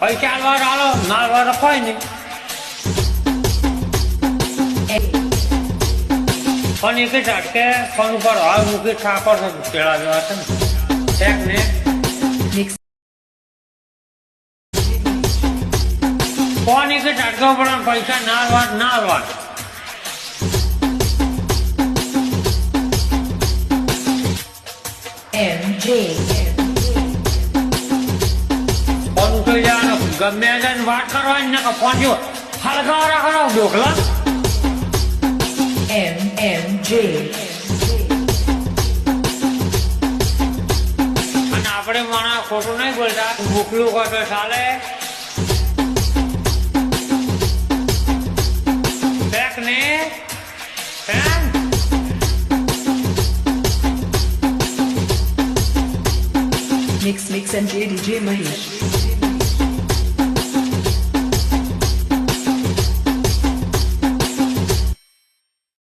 પૈસા વાર આલો ના વાર કોઈ નહીં પણ એક જ અટકે ફોન ઉપર હાલ મૂકી ઠાકોર કેળા જેવા છે ને ને. ફોન એક જ પણ પૈસા ના આલવા ના આલવા MJ. ગમે એને વાત કરવાની ને કે ફોન જો ડોકલા એમ એમ જે અને આપણે માણા ખોટું નહીં બોલતા મોકલું કહો તો ચાલે બેક ને હેં? Mix, mix, and DJ Mahesh.